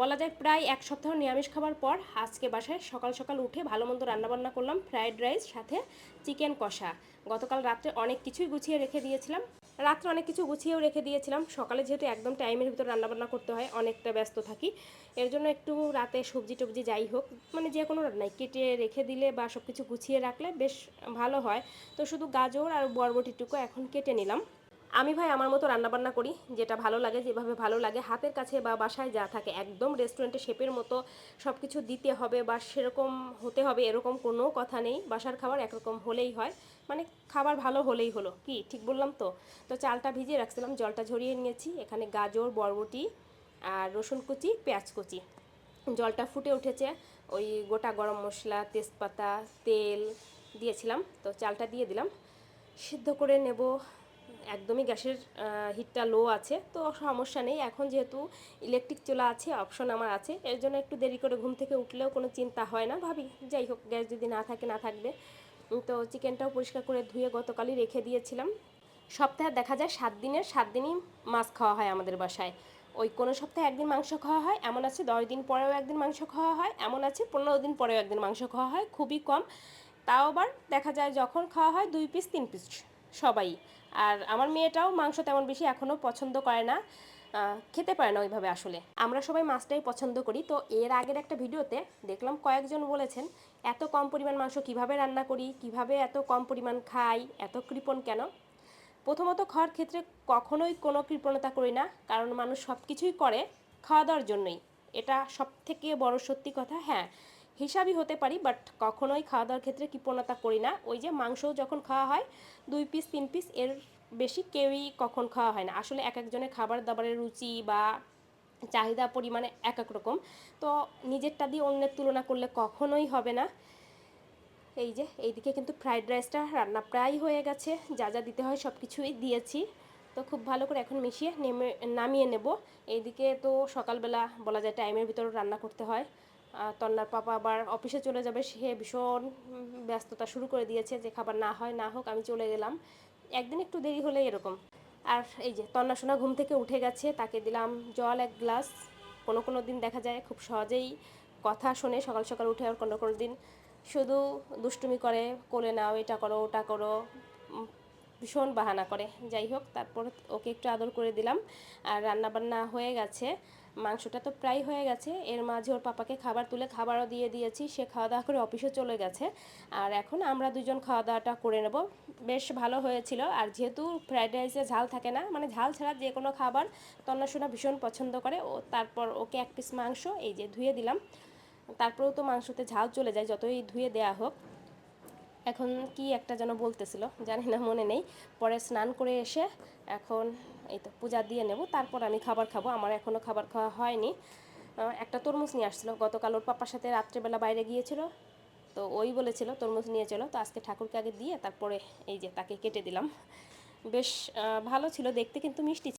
বলা যায় প্রায় এক সপ্তাহ নিরামিষ খাবার পর আজকে বাসায় সকাল সকাল উঠে ভালো মন্দ রান্নাবান্না করলাম, ফ্রায়েড রাইস, সাথে চিকেন কষা। গতকাল রাত্রে অনেক কিছুই গুছিয়ে রেখে দিয়েছিলাম। রাত্রে অনেক কিছু গুছিয়েও রেখে দিয়েছিলাম। সকালে যেহেতু একদম টাইমের ভিতর রান্নাবান্না করতে হয়, অনেকটা ব্যস্ত থাকি। এর জন্য একটু রাতে সবজি টবজি যাই হোক মানে যে কোনো রান্নায় কেটে রেখে দিলে বা সব কিছু গুছিয়ে রাখলে বেশ ভালো হয়। তো শুধু গাজর আর বরবটিটুকু এখন কেটে নিলাম। আমি ভাই আমার মতো রান্নাবান্না করি, যেটা ভালো লাগে, যেভাবে ভালো লাগে, হাতের কাছে বা বাসায় যা থাকে, একদম রেস্টুরেন্টে শেপের মতো সব কিছু দিতে হবে বা সেরকম হতে হবে এরকম কোনো কথা নেই। বাসার খাবার একরকম হলেই হয় মানে খাবার ভালো হলেই হলো। কি? ঠিক বললাম তো? তো চালটা ভিজিয়ে রাখছিলাম, জলটা ঝরিয়ে নিয়েছি, এখানে গাজর, বরবটি আর রসুন কুচি, পেঁয়াজ কুচি। জলটা ফুটে উঠেছে, ওই গোটা গরম মশলা, তেজপাতা, তেল দিয়েছিলাম, তো চালটা দিয়ে দিলাম। সিদ্ধ করে নেব একদমই গ্যাসের হিটটা লো আছে, তো সমস্যা নেই। এখন যেহেতু ইলেকট্রিক চুলা আছে অপশন আমার আছে। এর জন্য একটু দেরি করে ঘুম থেকে উঠলেও কোনো চিন্তা হয় না। ভাবি, যাই হোক, গ্যাস যদি না থাকে, না থাকবে। তো চিকেনটাও পরিষ্কার করে ধুয়ে গতকালই রেখে দিয়েছিলাম। সপ্তাহে দেখা যায় সাত দিনের, সাত দিনই মাছ খাওয়া হয় আমাদের বাসায়। ওই কোনো সপ্তাহে একদিন মাংস খাওয়া হয়, এমন আছে দশ দিন পরেও একদিন মাংস খাওয়া হয়, এমন আছে পনেরো দিন পরেও একদিন মাংস খাওয়া হয়, খুবই কম। তাও আবার দেখা যায় যখন খাওয়া হয় দুই পিস তিন পিস সবাই। আর আমার মেয়েটাও মাংস তেমন বেশি এখনও পছন্দ করে না খেতে পারে না ওইভাবে আসলে। আমরা সবাই মাছটাই পছন্দ করি। তো এর আগের একটা ভিডিওতে দেখলাম কয়েকজন বলেছেন, এত কম পরিমাণ মাংস কীভাবে রান্না করি? কীভাবে এত কম পরিমাণ খাই? এত কৃপণ কেন? প্রথমত খাওয়ার ক্ষেত্রে কখনোই কোনো কৃপণতা করি না, কারণ মানুষ সব কিছুই করে খাওয়া দাওয়ার জন্যই। এটা সব থেকে বড় সত্যি কথা হ্যাঁ। হিসাবই হতে পারি বাট কখনোই খাওয়া দাওয়ার ক্ষেত্রে কৃপণতা করি না। ওই যে মাংস যখন খাওয়া হয়, দুই পিস তিন পিস এর বেশি কেউই কখন খাওয়া হয় না। আসলে এক একজনের খাবার দাবারের রুচি বা চাহিদা পরিমাণে এক এক রকম। তো নিজেরটা দিয়ে অন্যের তুলনা করলে কখনোই হবে না। এই যে, এইদিকে কিন্তু ফ্রাইড রাইসটা রান্না প্রায় হয়ে গেছে। যা যা দিতে হয় সব কিছুই দিয়েছি। তো খুব ভালো করে এখন মিশিয়ে নেমে, নামিয়ে নেব। এইদিকে তো সকালবেলা বলা যায় টাইমের ভিতর রান্না করতে হয়। তন্নার পাপা আবার অফিসে চলে যাবে, সে ভীষণ ব্যস্ততা শুরু করে দিয়েছে যে খাবার না হয়, না হোক, আমি চলে গেলাম। একদিন একটু দেরি হলে এরকম। আর এই যে তন্না সোনা ঘুম থেকে উঠে গেছে, তাকে দিলাম জল, এক গ্লাস। কোনো কোনো দিন দেখা যায় খুব সহজেই কথা শোনে, সকাল সকাল উঠে আর কোনো কোনো দিন শুধু দুষ্টুমি করে, কোলে নাও, এটা করো, ওটা করো ভীষণ বাহানা করে। যাই হোক, তারপর ওকে একটু আদর করে দিলাম। আর রান্না বান্না হয়ে গেছে। মাংসটা তো প্রায় হয়ে গেছে। এর মাঝে ওর পাপাকে খাবার তুলে খাবারও দিয়ে দিয়েছি। সে খাওয়া দাওয়া করে অফিসে চলে গেছে। আর এখন আমরা দুজন খাওয়া দাওয়াটা করে নেব। বেশ ভালো হয়েছিল। আর যেহেতু ফ্রাইড রাইসে ঝাল থাকে না মানে ঝাল ছাড়া যে কোনো খাবার তন্নাশোনা ভীষণ পছন্দ করে। ও তারপর ওকে এক পিস মাংস, এই যে ধুয়ে দিলাম। তারপরেও তো মাংসতে ঝাল চলে যায়, যতই ধুয়ে দেয়া হোক। এখন কি একটা যেন বলতেছিল, জানি না, মনে নেই। পরে স্নান করে এসে এখন এই তো পূজা দিয়ে নেব, তারপর আমি খাবার খাব। আমার এখনও খাবার খাওয়া হয়নি। একটা তরমুজ নিয়ে আসছিল। গতকাল ওর পাপার সাথে রাত্রেবেলা বাইরে গিয়েছিল, তো ওই বলেছিল তরমুজ নিয়ে চলো। তো আজকে ঠাকুরকে আগে দিয়ে তারপরে এই যে তাকে কেটে দিলাম। বেশ ভালো ছিল। দেখতে কিন্তু মিষ্টি।